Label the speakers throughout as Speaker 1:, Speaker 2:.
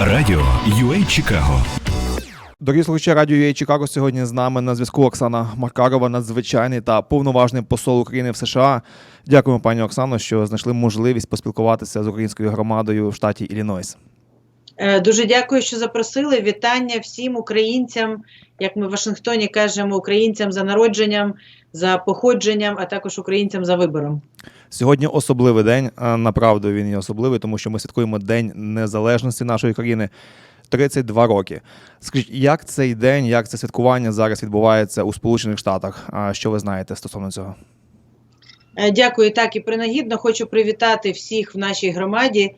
Speaker 1: Радіо UA Чикаго
Speaker 2: Дорогі слухачі радіо UA Чикаго сьогодні з нами на зв'язку Оксана Макарова, надзвичайний та повноважний посол України в США. Дякуємо, пані Оксано, що знайшли можливість поспілкуватися з українською громадою в штаті Іллінойс.
Speaker 3: Е, Дуже дякую, що запросили. Вітання всім українцям, як ми в Вашингтоні кажемо, українцям за народженням, за походженням, а також українцям за вибором.
Speaker 2: Сьогодні особливий день. Направду він є особливий, тому що ми святкуємо День Незалежності нашої країни. 32 роки. Скажіть, як цей день, як це святкування зараз відбувається у Сполучених Штатах? Що ви знаєте стосовно цього?
Speaker 3: Е, Дякую. Так і принагідно хочу привітати всіх в нашій громаді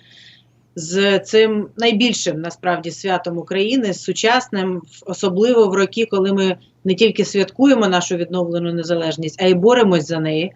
Speaker 3: з цим найбільшим насправді святом України, з сучасним, особливо в роки, коли ми не тільки святкуємо нашу відновлену незалежність, а й боремось за неї.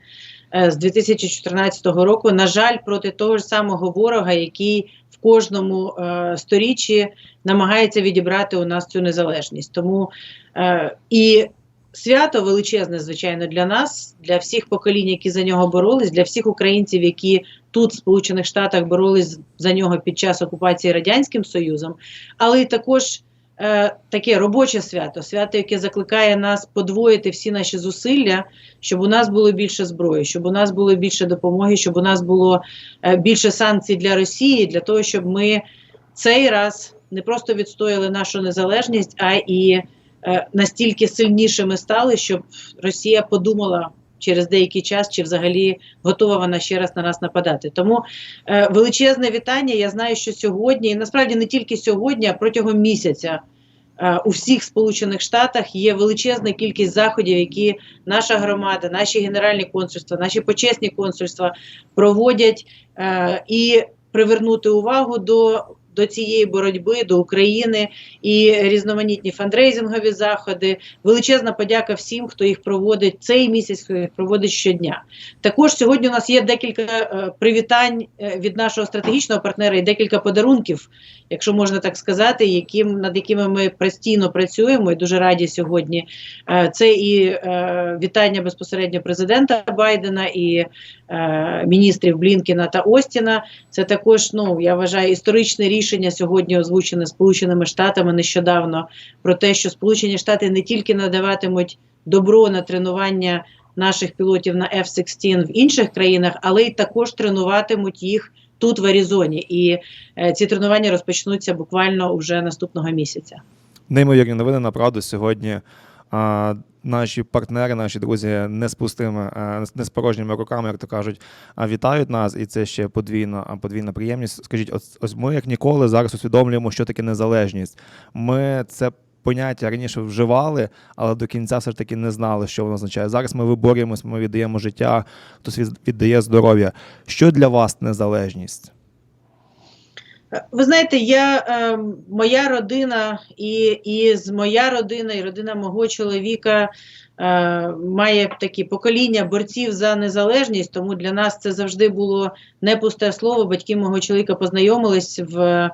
Speaker 3: Е, З 2014 року, на жаль, проти того ж самого ворога, який в кожному е, сторіччі намагається відібрати у нас цю незалежність. Тому е, і свято величезне, звичайно, для нас, для всіх поколінь, які за нього боролись, для всіх українців, які тут, в Сполучених Штатах, боролись за нього під час окупації Радянським Союзом, але й також е, таке робоче свято, свято, яке закликає нас подвоїти всі наші зусилля, щоб у нас було більше зброї, щоб у нас було більше допомоги, щоб у нас було е, більше санкцій для Росії, для того, щоб ми цей раз не просто відстояли нашу незалежність, а і е, настільки сильнішими стали, щоб Росія подумала через деякий час, чи взагалі готова вона ще раз на нас нападати. Тому е, величезне вітання. Я знаю, що сьогодні, і насправді не тільки сьогодні, а протягом місяця. е, У всіх Сполучених Штатах є величезна кількість заходів, які наша громада, наші генеральні консульства, наші почесні консульства проводять е, і привернути увагу до до цієї боротьби до України і різноманітні фандрейзингові заходи. Величезна подяка всім, хто їх проводить цей місяць, хто їх проводить щодня. Також сьогодні у нас є декілька е, привітань е, від нашого стратегічного партнера і декілька подарунків, якщо можна так сказати, яким над якими ми постійно працюємо і дуже раді сьогодні. Е, це і вітання безпосередньо президента Байдена і міністрів Блінкіна та Остіна. Це також, ну я вважаю, історичне рішення сьогодні озвучене Сполученими Штатами нещодавно про те, що Сполучені Штати не тільки надаватимуть добро на тренування наших пілотів на F-16 в інших країнах, але й також тренуватимуть їх тут в Аризоні. І е, ці тренування розпочнуться буквально вже наступного місяця.
Speaker 2: Неймовірні новини, направду, сьогодні наші партнери, наші друзі не з пустими, не з порожніми руками, як то кажуть, вітають нас, і це ще подвійно, а, подвійна приємність. Скажіть, ось, ось ми як ніколи зараз усвідомлюємо, що таке незалежність. Ми це поняття раніше вживали, але до кінця все ж таки не знали, що воно означає. Зараз ми виборюємось, ми віддаємо життя, хтось від- віддає здоров'я. Що для вас незалежність?
Speaker 3: Ви знаєте, я е, моя родина і, і з моя родина, і родина мого чоловіка е, має такі покоління борців за незалежність, тому для нас це завжди було не пусте слово. Батьки мого чоловіка познайомились в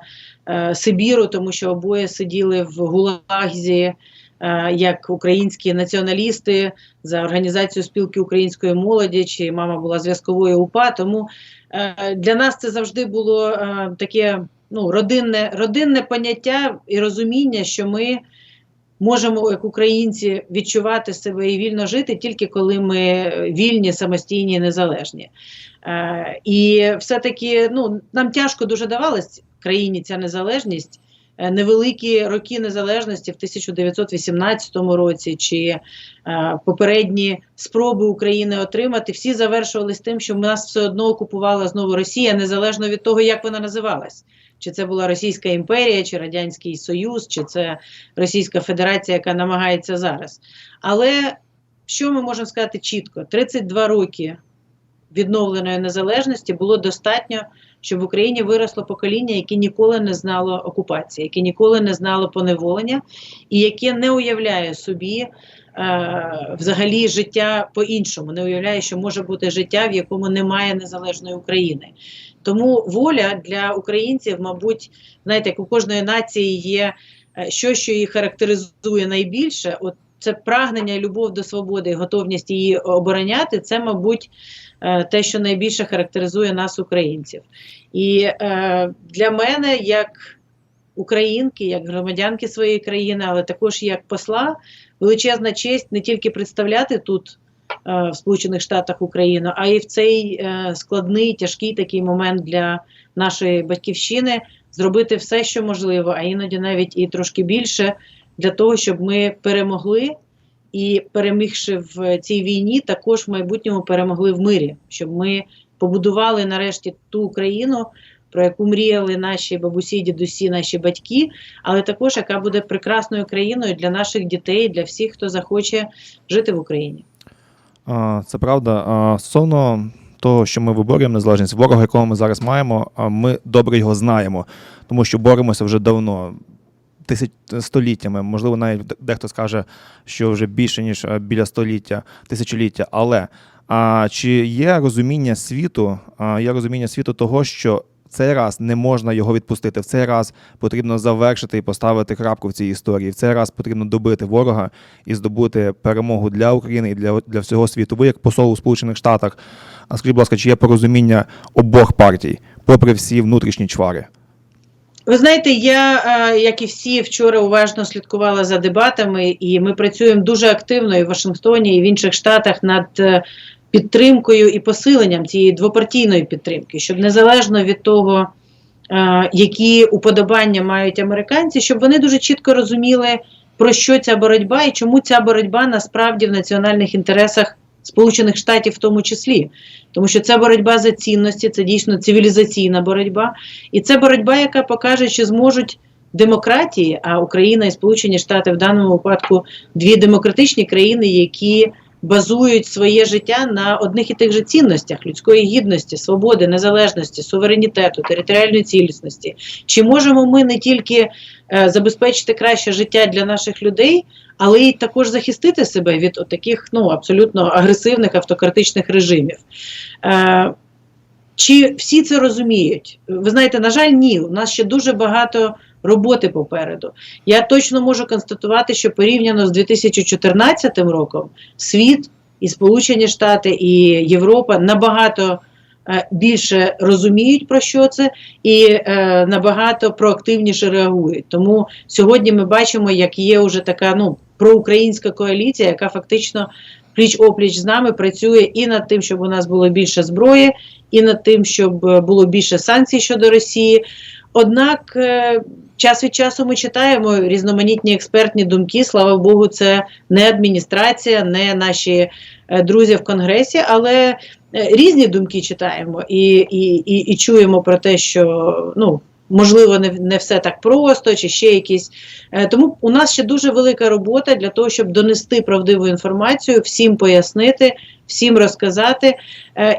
Speaker 3: е, Сибіру, тому що обоє сиділи в Гулагзі. Е, Як українські націоналісти за організацію спілки української молоді, чи мама була зв'язковою УПА, тому Е, Для нас це завжди було е, таке ну, родинне, родинне поняття і розуміння, що ми можемо, як українці, відчувати себе і вільно жити тільки коли ми вільні, самостійні, незалежні. І все-таки ну, нам тяжко дуже давалась країні ця незалежність. Е, Невеликі роки незалежності в 1918 році чи е, попередні спроби України отримати, всі завершувалися тим, що нас все одно окупувала знову Росія, незалежно від того, як вона називалась. Чи це була Російська імперія, чи Радянський Союз, чи це Російська Федерація, яка намагається зараз. Але що ми можемо сказати чітко? 32 роки відновленої незалежності було достатньо, щоб в Україні виросло покоління, яке ніколи не знало окупації, яке ніколи не знало поневолення, і яке не уявляє собі е, взагалі життя по-іншому, не уявляє, що може бути життя, в якому немає незалежної України. Тому воля для українців, мабуть, знаєте, як у кожної нації є е, щось, що її характеризує найбільше. От це прагнення, і любов до свободи, і готовність її обороняти, це, мабуть, е, те, що найбільше характеризує нас, українців. І е, для мене, як українки, як громадянки своєї країни, але також як посла, величезна честь не тільки представляти тут е, в Сполучених Штатах Україну, а й в цей складний, тяжкий такий момент для нашої батьківщини зробити все, що можливо, а іноді навіть і трошки більше, для того, щоб ми перемогли і перемігши в цій війні, також в майбутньому перемогли в мирі, щоб ми побудували нарешті ту Україну, про яку мріяли наші бабусі, дідусі, наші батьки, але також яка буде прекрасною країною для наших дітей, для всіх, хто захоче жити в Україні.
Speaker 2: Це правда. Стосовно того, що ми виборюємо незалежність, ворога, якого ми зараз маємо, ми добре його знаємо, тому що боремося вже давно. Тисяч століттями, можливо, навіть дехто скаже, що вже більше ніж е, біля століття, тисячоліття. Але а, чи є розуміння світу? А, є розуміння світу того, що цей раз не можна його відпустити. В цей раз потрібно завершити і поставити крапку в цій історії. В цей раз потрібно добити ворога і здобути перемогу для України і для, для всього світу. Ви як посол у Сполучених Штатах, а скажіть, будь ласка, чи є порозуміння обох партій, попри всі внутрішні чвари?
Speaker 3: Ви знаєте, я, е, як і всі, вчора уважно слідкувала за дебатами, і ми працюємо дуже активно і в Вашингтоні, і в інших штатах над е, підтримкою і посиленням цієї двопартійної підтримки, щоб незалежно від того, е, які уподобання мають американці, щоб вони дуже чітко розуміли, про що ця боротьба і чому ця боротьба насправді в національних інтересах Сполучених Штатів в тому числі. Тому що це боротьба за цінності, це дійсно цивілізаційна боротьба. І це боротьба, яка покаже, чи зможуть демократії, а Україна і Сполучені Штати в даному випадку дві демократичні країни, які базують своє життя на одних і тих же цінностях людської гідності, свободи, незалежності, суверенітету, територіальної цілісності. Чи можемо ми не тільки е, забезпечити краще життя для наших людей, але й також захистити себе від таких ну, абсолютно агресивних автократичних режимів? Е, чи всі це розуміють? Ви знаєте, на жаль, ні. У нас ще дуже багато роботи попереду. Я точно можу констатувати, що порівняно з 2014 роком світ і Сполучені Штати і Європа набагато е, більше розуміють про що це і е, набагато проактивніше реагують. Тому сьогодні ми бачимо, як є вже така ну проукраїнська коаліція, яка фактично пліч опліч з нами працює і над тим, щоб у нас було більше зброї, і над тим, щоб е, було більше санкцій щодо Росії. Однак е, час від часу ми читаємо різноманітні експертні думки. Слава Богу, це не адміністрація, не наші е, друзі в Конгресі, але е, різні думки читаємо і, і, і, і чуємо про те, що ну. Можливо, не не все так просто, чи ще якісь. Е, Тому у нас ще дуже велика робота для того, щоб донести правдиву інформацію, всім пояснити, всім розказати.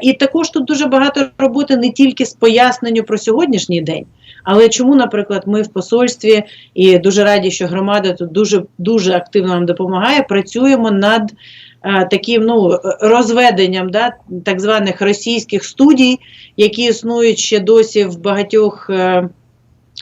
Speaker 3: І також тут дуже багато роботи не тільки з поясненням про сьогоднішній день, але чому, наприклад, ми в посольстві і дуже раді, що громада тут дуже дуже активно нам допомагає. Працюємо над е, таким ну розведенням да, так званих російських студій, які існують ще досі в багатьох. Е,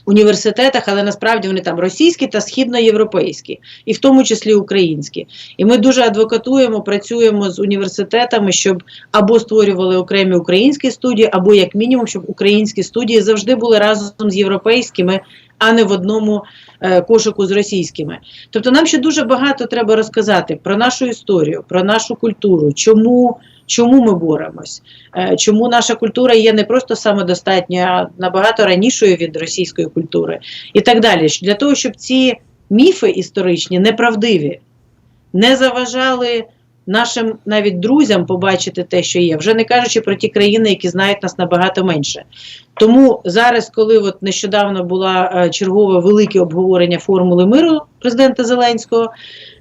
Speaker 3: Університетах, але насправді вони там російські та східноєвропейські, і в тому числі українські. І ми дуже адвокатуємо, працюємо з університетами, щоб або створювали окремі українські студії, або як мінімум, щоб українські студії завжди були разом з європейськими, а не в одному е, кошику з російськими. Тобто, нам ще дуже багато треба розказати про нашу історію, про нашу культуру, чому. Чому ми боремось? Е, Чому наша культура є не просто самодостатньою, а набагато ранішою від російської культури і так далі. Для того, щоб ці міфи історичні, неправдиві, не заважали нашим навіть друзям побачити те, що є, вже не кажучи про ті країни, які знають нас набагато менше. Тому зараз, коли от нещодавно була е, чергове велике обговорення формули миру президента Зеленського,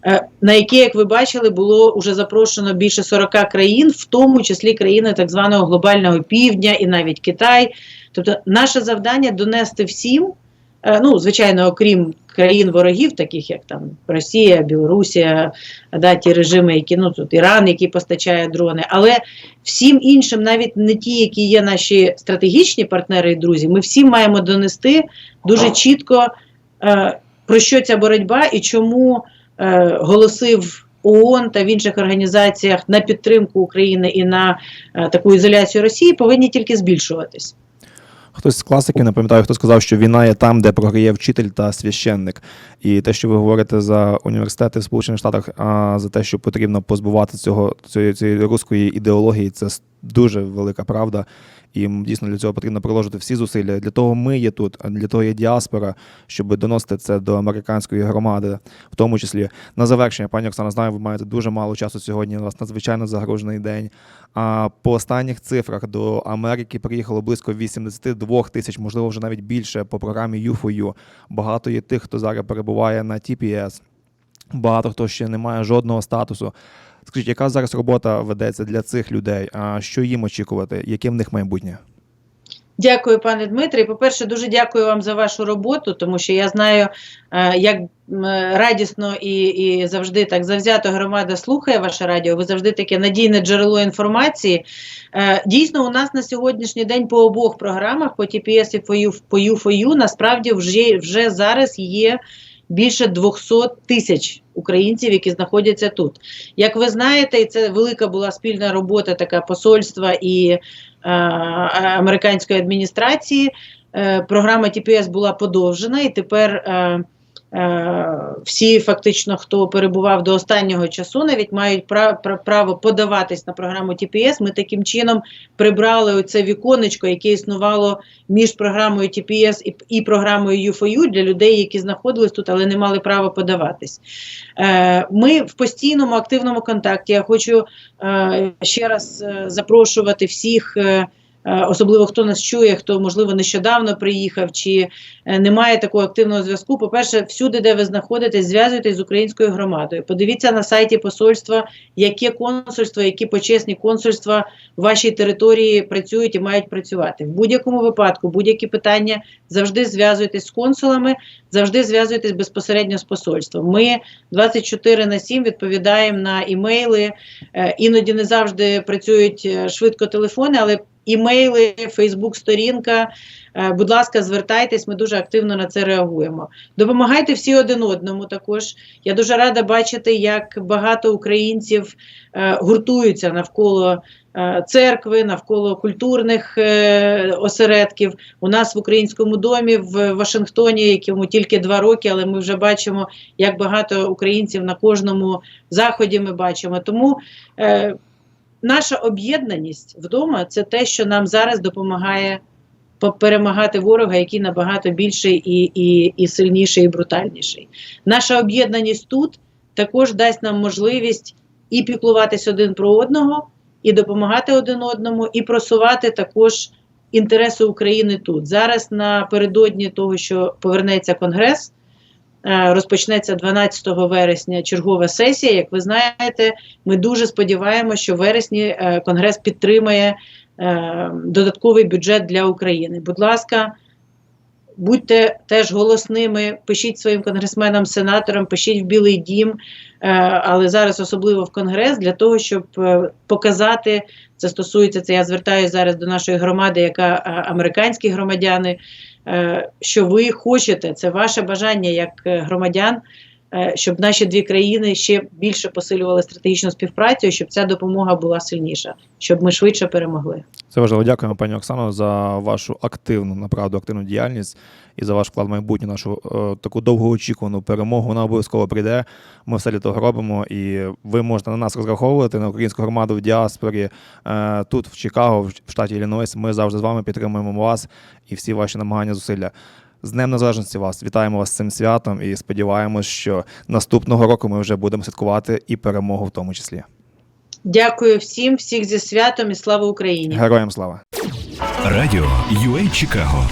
Speaker 3: е, на яке, як ви бачили, було вже запрошено більше 40 країн, в тому числі країни так званого глобального півдня і навіть Китай. Тобто, наше завдання донести всім. Е, Ну, звичайно, окрім країн ворогів, таких як там Росія, Білорусія, да, ті режими, які ну тут Іран, який постачає дрони, але всім іншим, навіть не ті, які є наші стратегічні партнери і друзі, ми всім маємо донести дуже чітко, е, про що ця боротьба і чому е, голоси в ООН та в інших організаціях на підтримку України і на е, таку ізоляцію Росії повинні тільки збільшуватись.
Speaker 2: Хтось з класиків, не пам'ятаю, хто сказав, що війна є там, де програє вчитель та священник. І те, що ви говорите за університети в Сполучених Штатах, а за те, що потрібно позбувати цього цієї, цієї руської ідеології, це дуже велика правда. І дійсно для цього потрібно приложити всі зусилля. Для того ми є тут, а для того є діаспора, щоб доносити це до американської громади, в тому числі на завершення, пані Оксана, знаю, ви маєте дуже мало часу сьогодні. У вас надзвичайно загружений день. А по останніх цифрах до Америки приїхало близько 82 тисяч, можливо, вже навіть більше по програмі U4U. Багато є тих, хто зараз перебуває на TPS. Багато хто ще не має жодного статусу. Скажіть, яка зараз робота ведеться для цих людей? А що їм очікувати? Яке в них майбутнє?
Speaker 3: Дякую, пане Дмитре. По-перше, дуже дякую вам за вашу роботу, тому що я знаю, е, як радісно і, і завжди так завзято громада слухає ваше радіо. Ви завжди таке надійне джерело інформації. Е, Дійсно, у нас на сьогоднішній день по обох програмах, по TPS і по U- по U4U, насправді вже, вже зараз є більше 200 тисяч українців, які знаходяться тут. Як ви знаєте, і це велика була спільна робота така посольства і е, американської адміністрації. Е, програма TPS була подовжена, і тепер е, всі, фактично, хто перебував до останнього часу, навіть мають пра- пра- право подаватись на програму TPS. Ми таким чином прибрали оце віконечко, яке існувало між програмою TPS і, програмою U4U для людей, які знаходились тут, але не мали права подаватись. Е, Ми в постійному активному контакті. Я хочу е, ще раз е, запрошувати всіх. Е, Особливо хто нас чує, хто можливо нещодавно приїхав чи е, не має такого активного зв'язку. По-перше, всюди, де ви знаходитесь, зв'язуйтесь з українською громадою. Подивіться на сайті посольства, яке консульство, які почесні консульства в вашій території працюють і мають працювати. В будь-якому випадку, будь-які питання завжди зв'язуйтесь з консулами, завжди зв'язуйтесь безпосередньо з посольством. Ми 24 на 7 відповідаємо на імейли. Е, Іноді не завжди працюють швидко телефони, але імейли, Фейсбук-сторінка. Е, Будь ласка, звертайтесь, ми дуже активно на це реагуємо. Допомагайте всі один одному також. Я дуже рада бачити, як багато українців е, гуртуються навколо е, церкви, навколо культурних осередків. У нас в українському домі в Вашингтоні, якому тільки два роки, але ми вже бачимо, як багато українців на кожному заході ми бачимо. Тому наша об'єднаність вдома це те, що нам зараз допомагає перемагати ворога, який набагато більший і, і, і сильніший, і брутальніший. Наша об'єднаність тут також дасть нам можливість і піклуватись один про одного, і допомагати один одному, і просувати також інтереси України тут. Зараз напередодні того, що повернеться Конгрес. Е, Розпочнеться 12 вересня чергова сесія. Як ви знаєте, ми дуже сподіваємося, що в вересні е, Конгрес підтримає е, додатковий бюджет для України. Будь ласка, будьте теж голосними, пишіть своїм конгресменам, сенаторам, пишіть в Білий Дім, але зараз особливо в Конгрес для того, щоб показати. Це стосується це. Я звертаюся зараз до нашої громади, яка американські громадяни. Е, Що ви хочете, це ваше бажання як е, громадян, щоб наші дві країни ще більше посилювали стратегічну співпрацю, щоб ця допомога була сильніша, щоб ми швидше перемогли.
Speaker 2: Це важливо. Дякуємо, пані Оксано, за вашу активну, направду активну діяльність і за ваш вклад в майбутнє, нашу е, таку довгоочікувану перемогу. Вона обов'язково прийде. Ми все для того робимо, і ви можете на нас розраховувати на українську громаду в діаспорі е, тут, в Чикаго, в штаті Іллінойс. Ми завжди з вами підтримуємо вас і всі ваші намагання, зусилля. З Днем Незалежності вас вітаємо вас з цим святом і сподіваємось, що наступного року ми вже будемо святкувати і перемогу в тому числі.
Speaker 3: Дякую всім, всіх зі святом і слава Україні!
Speaker 2: Героям слава!
Speaker 1: Радіо UA Чикаго